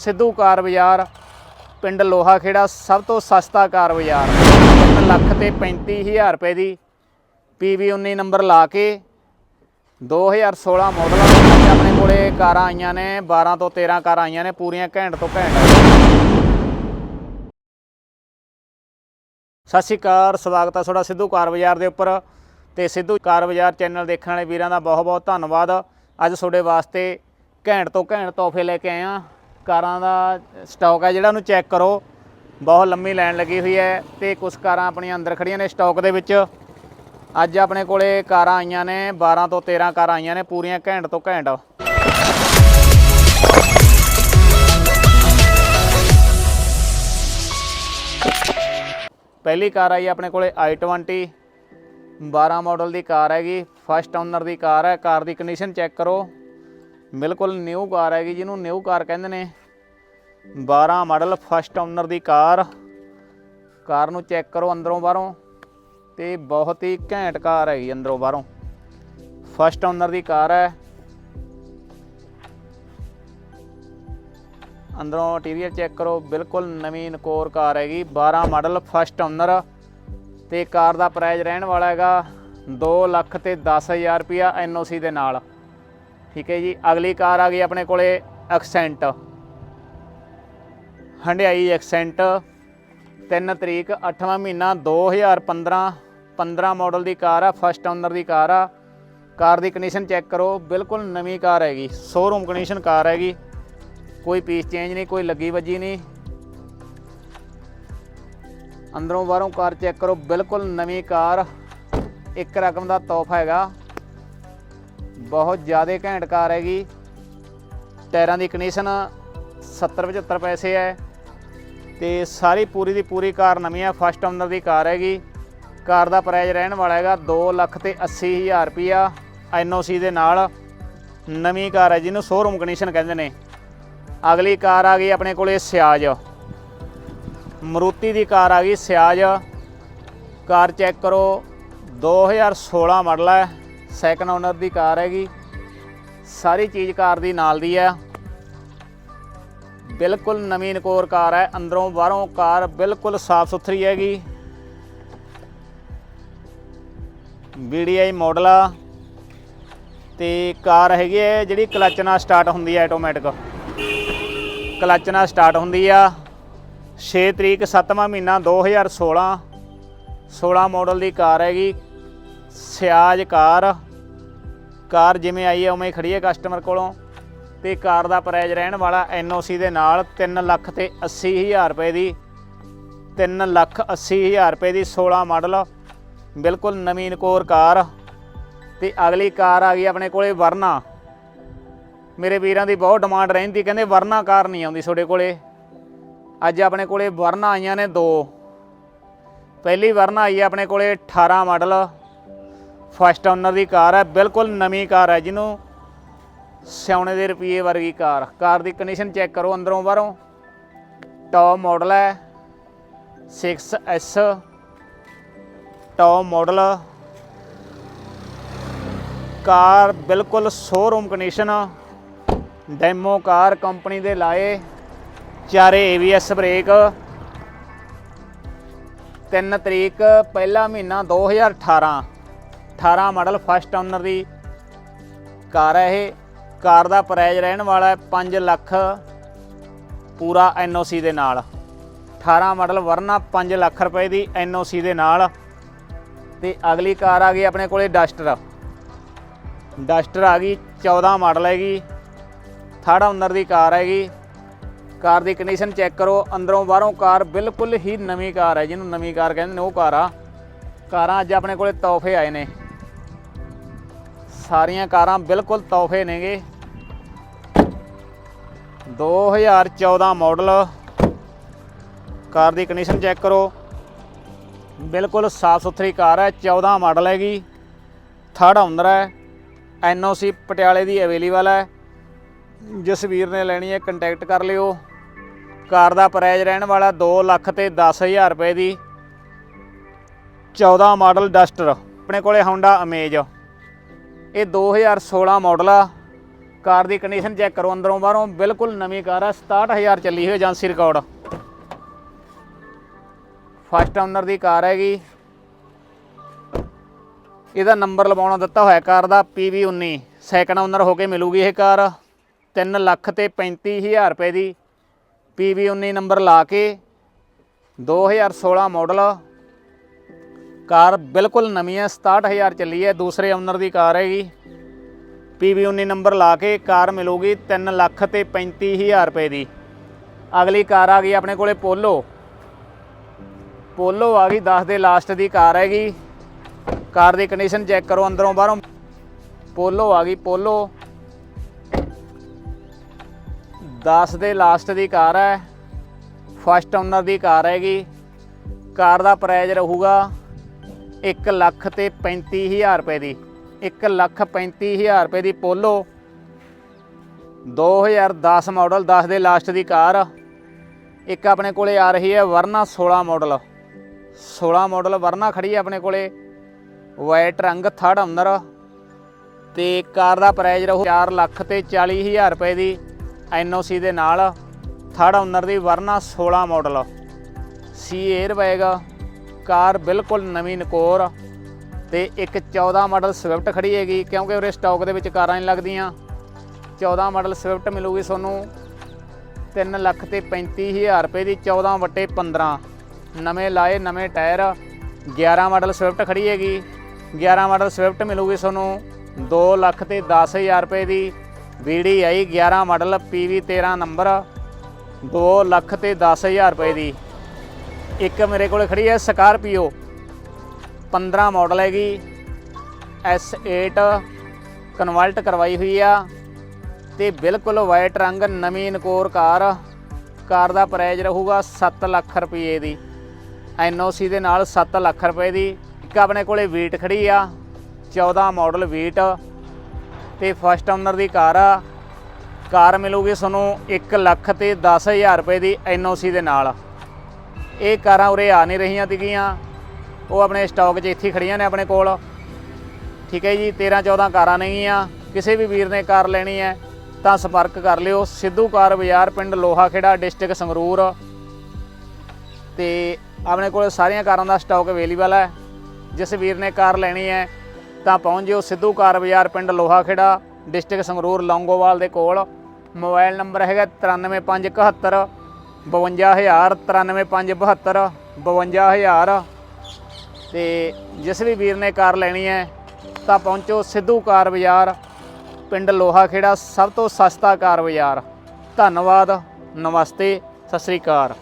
ਸਿੱਧੂ ਕਾਰ ਬਾਜ਼ਾਰ ਪਿੰਡ ਲੋਹਾ ਖੇੜਾ ਸਭ ਤੋਂ ਸਸਤਾ ਕਾਰ ਬਾਜ਼ਾਰ 3 ਲੱਖ ਤੇ 35000 ਰੁਪਏ ਦੀ PV 19 ਨੰਬਰ ਲਾ ਕੇ 2016 ਮਾਡਲ ਅੱਜ ਆਪਣੇ ਕੋਲੇ ਕਾਰਾਂ ਆਈਆਂ ਨੇ 12 ਤੋਂ 13 ਕਾਰਾਂ ਆਈਆਂ ਨੇ, ਪੂਰੀਆਂ ਘੈਂਟ ਤੋਂ ਘੈਂਟ। ਸਤਿ ਸ਼੍ਰੀ ਅਕਾਲ, ਸਵਾਗਤ ਹੈ ਤੁਹਾਡਾ ਸਿੱਧੂ ਕਾਰ ਬਾਜ਼ਾਰ ਦੇ ਉੱਪਰ। ਤੇ ਸਿੱਧੂ ਕਾਰ ਬਾਜ਼ਾਰ ਚੈਨਲ ਦੇਖਣ ਵਾਲੇ ਵੀਰਾਂ ਦਾ ਬਹੁਤ ਬਹੁਤ ਧੰਨਵਾਦ। ਅੱਜ ਤੁਹਾਡੇ ਵਾਸਤੇ ਘੈਂਟ ਤੋਂ ਘੈਂਟ ਤੋਹਫੇ ਲੈ ਕੇ ਆਏ ਆ ਕਾਰਾਂ ਦਾ ਸਟਾਕ ਹੈ ਜਿਹੜਾ ਉਹਨੂੰ ਚੈੱਕ ਕਰੋ। ਬਹੁਤ ਲੰਮੀ ਲਾਈਨ ਲੱਗੀ ਹੋਈ ਹੈ ਤੇ ਕੁਝ ਕਾਰਾਂ ਆਪਣੀਆਂ ਅੰਦਰ ਖੜੀਆਂ ਨੇ ਸਟਾਕ ਦੇ ਵਿੱਚ। ਅੱਜ ਆਪਣੇ ਕੋਲੇ ਕਾਰਾਂ ਆਈਆਂ ਨੇ 12 ਤੋਂ 13 ਕਾਰਾਂ ਆਈਆਂ ਨੇ, ਪੂਰੀਆਂ ਘੈਂਟ ਤੋਂ ਘੈਂਟ। ਪਹਿਲੀ ਕਾਰ ਆਈ ਆਪਣੇ ਕੋਲੇ i20 12 ਮਾਡਲ ਦੀ ਕਾਰ ਹੈਗੀ ਫਸਟ ਓਨਰ ਦੀ ਕਾਰ ਹੈ, ਕਾਰ ਦੀ ਕੰਡੀਸ਼ਨ ਚੈੱਕ ਕਰੋ। ਬਿਲਕੁਲ ਨਿਊ ਕਾਰ ਹੈਗੀ, ਜਿਹਨੂੰ ਨਿਊ ਕਾਰ ਕਹਿੰਦੇ ਨੇ। 12 ਮਾਡਲ ਫਸਟ ਓਨਰ ਦੀ ਕਾਰ ਕਾਰ ਨੂੰ ਚੈੱਕ ਕਰੋ ਅੰਦਰੋਂ ਬਾਹਰੋਂ, ਤੇ ਬਹੁਤ ਹੀ ਘੈਂਟ ਕਾਰ ਹੈਗੀ ਅੰਦਰੋਂ ਬਾਹਰੋਂ। ਫਸਟ ਓਨਰ ਦੀ ਕਾਰ ਹੈ। ਅੰਦਰੋਂ ਇੰਟੀਰੀਅਰ ਚੈੱਕ ਕਰੋ, ਬਿਲਕੁਲ ਨਵੀਂ ਨਕੋਰ ਕਾਰ ਹੈਗੀ। 12 ਮਾਡਲ ਫਸਟ ਓਨਰ ਤੇ ਕਾਰ ਦਾ ਪ੍ਰਾਈਸ ਰਹਿਣ ਵਾਲਾ ਹੈਗਾ 2 ਲੱਖ ਤੇ 10000 ਰੁਪਿਆ ਐਨਓਸੀ ਦੇ ਨਾਲ। ਠੀਕ ਹੈ ਜੀ, ਅਗਲੀ ਕਾਰ ਆ ਗਈ ਆਪਣੇ ਕੋਲੇ ਐਕਸੈਂਟ ਹੰਡਿਆਈ ਐਕਸੈਂਟ 3 ਤਰੀਕ 8ਵਾਂ ਮਹੀਨਾ 2015 15 ਮਾਡਲ ਦੀ ਕਾਰ ਆ ਫਸਟ ਓਨਰ ਦੀ ਕਾਰ ਆ। ਕਾਰ ਦੀ ਕੰਡੀਸ਼ਨ ਚੈੱਕ ਕਰੋ, ਬਿਲਕੁਲ ਨਵੀਂ ਕਾਰ ਹੈਗੀ ਸ਼ੋਰੂਮ ਕੰਡੀਸ਼ਨ ਕਾਰ ਹੈਗੀ। ਕੋਈ ਪੀਸ ਚੇਂਜ ਨਹੀਂ, ਕੋਈ ਲੱਗੀ ਵੱਜੀ ਨਹੀਂ। ਅੰਦਰੋਂ ਬਾਹਰੋਂ ਕਾਰ ਚੈੱਕ ਕਰੋ, ਬਿਲਕੁਲ ਨਵੀਂ ਕਾਰ, ਇੱਕ ਰਕਮ ਦਾ ਤੋਹਫਾ ਹੈਗਾ। ਬਹੁਤ ਜ਼ਿਆਦਾ ਘੈਂਟ ਕਾਰ ਹੈਗੀ। ਟਾਇਰਾਂ ਦੀ ਕੰਡੀਸ਼ਨ 70 75 ਪੈਸੇ ਹੈ। ਤੇ ਸਾਰੀ ਪੂਰੀ ਦੀ ਪੂਰੀ ਕਾਰ ਨਵੀਂ ਹੈ ਫਸਟ ਓਨਰ ਦੀ ਕਾਰ ਹੈਗੀ। ਕਾਰ ਦਾ ਪ੍ਰਾਈਸ ਰਹਿਣ ਵਾਲਾ ਹੈਗਾ 2 ਲੱਖ ਤੇ 80 ਹਜ਼ਾਰ ਰੁਪਿਆ ਐਨਓਸੀ ਦੇ ਨਾਲ। ਨਵੀਂ ਕਾਰ ਹੈ ਜਿਹਨੂੰ ਸ਼ੋਰੂਮ ਕੰਡੀਸ਼ਨ ਕਹਿੰਦੇ ਨੇ। ਅਗਲੀ ਕਾਰ ਆ ਗਈ ਆਪਣੇ ਕੋਲੇ ਸਿਆਜ। ਮਰੂਤੀ ਦੀ ਕਾਰ ਆ ਗਈ ਸਿਆਜ। ਕਾਰ ਚੈੱਕ ਕਰੋ 2016 ਮਾਡਲ ਹੈ। ਸੈਕੰਡ ਓਨਰ ਦੀ ਕਾਰ ਹੈਗੀ। ਸਾਰੀ ਚੀਜ਼ ਕਾਰ ਦੀ ਨਾਲ ਦੀ ਹੈ ਬਿਲਕੁਲ ਨਵੀਂ ਨਕੋਰ ਕਾਰ ਹੈ। ਅੰਦਰੋਂ ਬਾਹਰੋਂ ਕਾਰ ਬਿਲਕੁਲ ਸਾਫ਼ ਸੁਥਰੀ ਹੈਗੀ। BDI ਮਾਡਲ ਆ। ਤੇ ਕਾਰ ਹੈਗੀ ਹੈ ਜਿਹੜੀ ਕਲਚ ਨਾਲ ਸਟਾਰਟ ਹੁੰਦੀ ਹੈ ਆਟੋਮੈਟਿਕ ਕਲਚ ਨਾਲ ਸਟਾਰਟ ਹੁੰਦੀ ਆ। 6 ਤਰੀਕ 7ਵਾਂ ਮਹੀਨਾ 2016 16 ਮਾਡਲ ਦੀ ਕਾਰ ਹੈਗੀ। ਸਿਆਜ ਕਾਰ ਕਾਰ ਜਿਵੇਂ ਆਈ ਹੈ ਉਵੇਂ ਹੀ ਖੜੀ ਹੈ ਕਸਟਮਰ ਕੋਲੋਂ। ਤੇ ਕਾਰ ਦਾ ਪ੍ਰਾਈਜ਼ ਰਹਿਣ ਵਾਲਾ ਐਨਓਸੀ ਦੇ ਨਾਲ 3 ਲੱਖ ਤੇ 80 ਹਜ਼ਾਰ ਰੁਪਏ ਦੀ 3 ਲੱਖ 80 ਹਜ਼ਾਰ ਰੁਪਏ ਦੀ 16 ਮਾਡਲ ਬਿਲਕੁਲ ਨਵੀਂ ਕੋਰ ਕਾਰ। ਤੇ ਅਗਲੀ ਕਾਰ ਆ ਗਈ ਆਪਣੇ ਕੋਲੇ ਵਰਨਾ। ਮੇਰੇ ਵੀਰਾਂ ਦੀ ਬਹੁਤ ਡਿਮਾਂਡ ਰਹਿੰਦੀ, ਕਹਿੰਦੇ ਵਰਨਾ ਕਾਰ ਨਹੀਂ ਆਉਂਦੀ ਤੁਹਾਡੇ ਕੋਲੇ। ਅੱਜ ਆਪਣੇ ਕੋਲੇ ਵਰਨਾ ਆਈਆਂ ਨੇ ਦੋ। ਪਹਿਲੀ ਵਰਨਾ ਆਈ ਹੈ ਆਪਣੇ ਕੋਲੇ 18 ਮਾਡਲ ਫਸਟ ਓਨਰ ਦੀ ਕਾਰ ਹੈ, ਬਿਲਕੁਲ ਨਵੀਂ ਕਾਰ ਹੈ ਜਿਹਨੂੰ ਸਿਆਉਣੇ ਦੇ ਰੁਪਏ ਵਰਗੀ ਕਾਰ। ਕਾਰ ਦੀ ਕੰਡੀਸ਼ਨ ਚੈੱਕ ਕਰੋ ਅੰਦਰੋਂ ਬਾਹਰੋਂ। ਟੌਪ ਮਾਡਲ ਹੈ 6S ਟੌਪ ਮਾਡਲ ਕਾਰ ਬਿਲਕੁਲ showroom condition demo car company ਦੇ ਲਾਏ, ਚਾਰੇ ABS ਬ੍ਰੇਕ 3 ਤਰੀਕ, ਪਹਿਲਾ ਮਹੀਨਾ 2018 18 ਮਾਡਲ ਫਸਟ ਓਨਰ ਦੀ ਕਾਰ ਹੈ ਇਹ। ਕਾਰ ਦਾ ਪ੍ਰਾਈਜ਼ ਰਹਿਣ ਵਾਲਾ ਹੈ 5 ਲੱਖ ਪੂਰਾ ਐਨਓਸੀ ਦੇ ਨਾਲ। 18 ਮਾਡਲ ਵਰਨਾ 5 ਲੱਖ ਰੁਪਏ ਦੀ ਐਨਓਸੀ ਦੇ ਨਾਲ। ਤੇ ਅਗਲੀ ਕਾਰ ਆ ਗਈ ਆਪਣੇ ਕੋਲੇ ਡਸਟਰ ਡਸਟਰ ਆ ਗਈ 14 ਮਾਡਲ ਹੈਗੀ। ਥਰਡ ਓਨਰ ਦੀ ਕਾਰ ਹੈਗੀ। ਕਾਰ ਦੀ ਕੰਡੀਸ਼ਨ ਚੈੱਕ ਕਰੋ, ਅੰਦਰੋਂ ਬਾਹਰੋਂ ਕਾਰ ਬਿਲਕੁਲ ਹੀ ਨਵੀਂ ਕਾਰ ਹੈ। ਜਿਹਨੂੰ ਨਵੀਂ ਕਾਰ ਕਹਿੰਦੇ ਨੇ, ਉਹ ਕਾਰ ਆ। ਕਾਰਾਂ ਅੱਜ ਆਪਣੇ ਕੋਲੇ ਤੋਹਫੇ ਆਏ ਨੇ। ਸਾਰੀਆਂ ਕਾਰਾਂ ਬਿਲਕੁਲ ਤੋਹਫੇ ਨੇਗੇ। 2014 ਮਾਡਲ। ਕਾਰ ਦੀ ਕੰਡੀਸ਼ਨ ਚੈੱਕ ਕਰੋ। ਬਿਲਕੁਲ ਸਾਫ਼ ਸੁਥਰੀ ਕਾਰ ਹੈ 14 ਮਾਡਲ ਹੈਗੀ। ਥਰਡ ਆਉਂਦਰ ਹੈ ਐਨਓਸੀ ਪਟਿਆਲੇ ਦੀ ਅਵੇਲੇਬਲ ਹੈ। ਜਸਵੀਰ ਨੇ ਲੈਣੀ ਹੈ ਕੰਟੈਕਟ ਕਰ ਲਿਓ। ਕਾਰ ਦਾ ਪ੍ਰਾਈਸ ਰਹਿਣ ਵਾਲਾ 2 ਲੱਖ ਤੇ 10000 ਰੁਪਏ ਦੀ। 14 ਮਾਡਲ ਡਸਟਰ ਆਪਣੇ ਕੋਲੇ Honda ਅਮੇਜ ਇਹ 2016 ਮਾਡਲ ਆ। ਕਾਰ ਦੀ ਕੰਡੀਸ਼ਨ ਚੈੱਕ ਕਰੋ, ਅੰਦਰੋਂ ਬਾਹਰੋਂ। ਬਿਲਕੁਲ ਨਵੀਂ ਕਾਰ ਆ 67000 ਚੱਲੀ ਹੋਈ ਏਜੰਸੀ ਰਿਕਾਰਡ ਫਸਟ ਓਨਰ ਦੀ ਕਾਰ ਹੈਗੀ। ਇਹਦਾ ਨੰਬਰ ਲਵਾਉਣਾ ਦਿੱਤਾ ਹੋਇਆ ਕਾਰ ਦਾ PV19 ਸੈਕੰਡ ਓਨਰ ਹੋ ਕੇ ਮਿਲੂਗੀ ਇਹ ਕਾਰ। 3 ਲੱਖ ਤੇ 35000 ਰੁਪਏ ਦੀ PV19 ਨੰਬਰ ਲਾ ਕੇ 2016 ਮਾਡਲ। ਕਾਰ ਬਿਲਕੁਲ ਨਵੀਂ ਹੈ 67000 ਚੱਲੀ ਹੈ, ਦੂਸਰੇ ਓਨਰ ਦੀ ਕਾਰ ਹੈਗੀ। PV19 ਨੰਬਰ ਲਾ ਕੇ ਕਾਰ ਮਿਲੂਗੀ 3 ਲੱਖ ਤੇ 35000 ਰੁਪਏ ਦੀ। ਅਗਲੀ ਕਾਰ ਆ ਗਈ ਆਪਣੇ ਕੋਲੇ ਪੋਲੋ। ਪੋਲੋ ਆ ਗਈ 10 ਦੇ ਲਾਸਟ ਦੀ ਕਾਰ ਹੈਗੀ। ਕਾਰ ਦੀ ਕੰਡੀਸ਼ਨ ਚੈੱਕ ਕਰੋ ਅੰਦਰੋਂ ਬਾਹਰੋਂ। ਪੋਲੋ ਆ ਗਈ, ਪੋਲੋ। 10 ਦੇ ਲਾਸਟ ਦੀ ਕਾਰ ਹੈ। ਫਸਟ ਓਨਰ ਦੀ ਕਾਰ ਹੈਗੀ। ਕਾਰ ਦਾ ਪ੍ਰਾਈਜ਼ ਰਹੂਗਾ 1 ਲੱਖ ਤੇ 35000 ਰੁਪਏ ਦੀ 1 ਲੱਖ 35000 ਰੁਪਏ ਦੀ ਪੋਲੋ। 2010 ਮਾਡਲ 10 ਦੇ ਲਾਸਟ ਦੀ ਕਾਰ। ਇੱਕ ਆਪਣੇ ਕੋਲੇ ਆ ਰਹੀ ਹੈ ਵਰਨਾ 16 ਮਾਡਲ। 16 ਮਾਡਲ ਵਰਨਾ ਖੜੀ ਹੈ ਆਪਣੇ ਕੋਲੇ। ਵਾਈਟ ਰੰਗ ਥਰਡ ਓਨਰ ਤੇ ਕਾਰ ਦਾ ਪ੍ਰਾਈਸ ਰਹੂ 4 ਲੱਖ ਤੇ 40000 ਰੁਪਏ ਦੀ ਐਨਓਸੀ ਦੇ ਨਾਲ। ਥਰਡ ਓਨਰ ਦੀ ਵਰਨਾ 16 ਮਾਡਲ। ਸੀ 에ਅਰ ਬੈਗ। ਕਾਰ ਬਿਲਕੁਲ ਨਵੀਂ ਨਕੋਰ ਤੇ ਇੱਕ 14 ਮਾਡਲ ਸਵਿਫਟ ਖੜੀ ਹੈਗੀ, ਕਿਉਂਕਿ ਉਰੇ ਸਟਾਕ ਦੇ ਵਿੱਚ ਕਾਰਾਂ ਨਹੀਂ ਲੱਗਦੀਆਂ। 14 ਮਾਡਲ ਸਵਿਫਟ ਮਿਲੂਗੀ ਤੁਹਾਨੂੰ 3 ਲੱਖ ਤੇ 35000 ਰੁਪਏ ਦੀ 14 ਵਟੇ 15 ਨਵੇਂ ਲਾਏ, ਨਵੇਂ ਟਾਇਰ 11 ਮਾਡਲ ਸਵਿਫਟ ਖੜੀ ਹੈਗੀ। 11 ਮਾਡਲ ਸਵਿਫਟ ਮਿਲੂਗੀ ਤੁਹਾਨੂੰ 2 ਲੱਖ ਤੇ 10000 ਰੁਪਏ ਦੀ। VDI 11 model PV 13 number 2 lakh ਤੇ 10000 ਰੁਪਏ ਦੀ। ਇੱਕ ਮੇਰੇ ਕੋਲ ਖੜੀ ਹੈ ਸਕਾਰਪੀਓ। 15 ਮਾਡਲ ਹੈਗੀ। S8 ਕਨਵਰਟ ਕਰਵਾਈ ਹੋਈ ਆ। ਤੇ ਬਿਲਕੁਲ ਵਾਈਟ ਰੰਗ, ਨਵੀਂ ਨਕੋਰ ਕਾਰ। ਕਾਰ ਦਾ ਪ੍ਰਾਈਸ ਰਹੂਗਾ 7 ਲੱਖ ਰੁਪਏ ਦੀ। ਐਨਓਸੀ ਦੇ ਨਾਲ 7 ਲੱਖ ਰੁਪਏ ਦੀ। ਇੱਕ ਆਪਣੇ ਕੋਲੇ ਵੀਟ ਖੜੀ ਆ। 14 ਮਾਡਲ ਵੀਟ। ਤੇ ਫਸਟ ਓਨਰ ਦੀ ਕਾਰ ਆ। ਕਾਰ ਮਿਲੂਗੀ ਤੁਹਾਨੂੰ 1 ਲੱਖ ਤੇ 10000 ਰੁਪਏ ਦੀ ਐਨਓਸੀ ਦੇ ਨਾਲ। ਇਹ ਕਾਰਾਂ ਉਰੇ ਆ ਨਹੀਂ ਰਹੀਆਂ ਤੀਗੀਆਂ ਉਹ ਆਪਣੇ ਸਟਾਕ 'ਚ ਇੱਥੇ ਹੀ ਖੜੀਆਂ ਨੇ ਆਪਣੇ ਕੋਲ। ਠੀਕ ਹੈ ਜੀ 13 14 ਕਾਰਾਂ ਨੇਗੀਆਂ ਕਿਸੇ ਵੀ ਵੀਰ ਨੇ ਕਾਰ ਲੈਣੀ ਹੈ, ਤਾਂ ਸੰਪਰਕ ਕਰ ਲਿਓ। ਸਿੱਧੂ ਕਾਰ ਬਾਜ਼ਾਰ ਪਿੰਡ ਲੋਹਾ ਖੇੜਾ ਡਿਸਟ੍ਰਿਕਟ ਸੰਗਰੂਰ। ਤੇ ਆਪਣੇ ਕੋਲ ਸਾਰੀਆਂ ਕਾਰਾਂ ਦਾ ਸਟਾਕ ਅਵੇਲੇਬਲ ਹੈ। ਜਿਸ ਵੀਰ ਨੇ ਕਾਰ ਲੈਣੀ ਹੈ, ਤਾਂ ਪਹੁੰਚ ਜਿਓ ਸਿੱਧੂ ਕਾਰ ਬਾਜ਼ਾਰ ਪਿੰਡ ਲੋਹਾ ਖੇੜਾ ਡਿਸਟ੍ਰਿਕਟ ਸੰਗਰੂਰ, ਲੌਂਗੋਵਾਲ ਦੇ ਕੋਲ। ਮੋਬਾਈਲ ਨੰਬਰ ਹੈਗਾ 93571 52000 93572 52000 ਤੇ ਜਿਸ ਵੀ ਵੀਰ ਨੇ ਕਾਰ ਲੈਣੀ ਹੈ, ਤਾਂ ਪਹੁੰਚੋ ਸਿੱਧੂ ਕਾਰ ਬਾਜ਼ਾਰ, ਪਿੰਡ ਲੋਹਾ ਖੇੜਾ ਸਭ ਤੋਂ ਸਸਤਾ ਕਾਰ ਬਾਜ਼ਾਰ। ਧੰਨਵਾਦ, ਨਮਸਤੇ, ਸਤਿ ਸ੍ਰੀ ਅਕਾਲ।